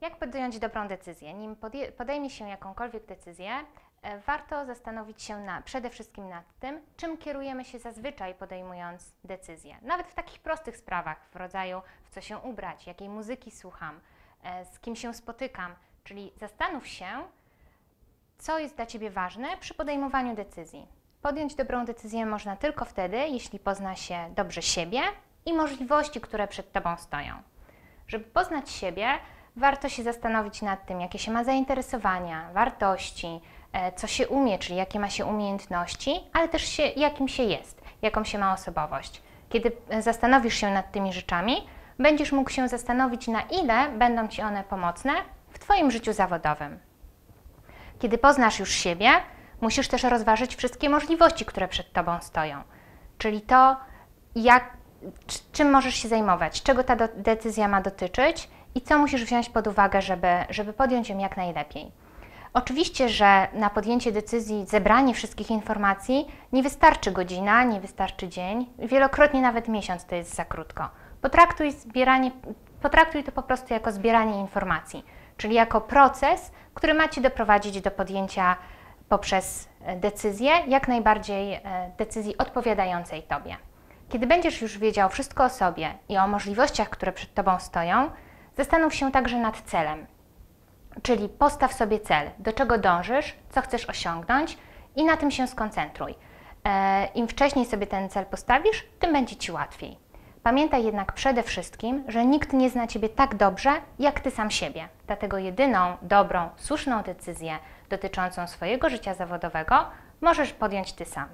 Jak podjąć dobrą decyzję? Nim podejmie się jakąkolwiek decyzję, e, warto zastanowić się na, przede wszystkim nad tym, czym kierujemy się zazwyczaj podejmując decyzję. Nawet w takich prostych sprawach, w rodzaju w co się ubrać, jakiej muzyki słucham, e, z kim się spotykam. Czyli zastanów się, co jest dla Ciebie ważne przy podejmowaniu decyzji. Podjąć dobrą decyzję można tylko wtedy, jeśli pozna się dobrze siebie i możliwości, które przed Tobą stoją. Żeby poznać siebie, warto się zastanowić nad tym, jakie się ma zainteresowania, wartości, e, co się umie, czyli jakie ma się umiejętności, ale też się, jakim się jest, jaką się ma osobowość. Kiedy e, zastanowisz się nad tymi rzeczami, będziesz mógł się zastanowić, na ile będą Ci one pomocne w Twoim życiu zawodowym. Kiedy poznasz już siebie, musisz też rozważyć wszystkie możliwości, które przed Tobą stoją. Czyli to, jak, czym możesz się zajmować, czego ta decyzja ma dotyczyć i co musisz wziąć pod uwagę, żeby, żeby podjąć ją jak najlepiej. Oczywiście, że na podjęcie decyzji, zebranie wszystkich informacji nie wystarczy godzina, nie wystarczy dzień, wielokrotnie nawet miesiąc to jest za krótko. Potraktuj, zbieranie, potraktuj to po prostu jako zbieranie informacji, czyli jako proces, który ma Ci doprowadzić do podjęcia poprzez e, decyzję, jak najbardziej e, decyzji odpowiadającej Tobie. Kiedy będziesz już wiedział wszystko o sobie i o możliwościach, które przed Tobą stoją, zastanów się także nad celem. Czyli postaw sobie cel, do czego dążysz, co chcesz osiągnąć i na tym się skoncentruj. E, Im wcześniej sobie ten cel postawisz, tym będzie Ci łatwiej. Pamiętaj jednak przede wszystkim, że nikt nie zna Ciebie tak dobrze, jak Ty sam siebie. Dlatego jedyną, dobrą, słuszną decyzję dotyczącą swojego życia zawodowego możesz podjąć Ty sam.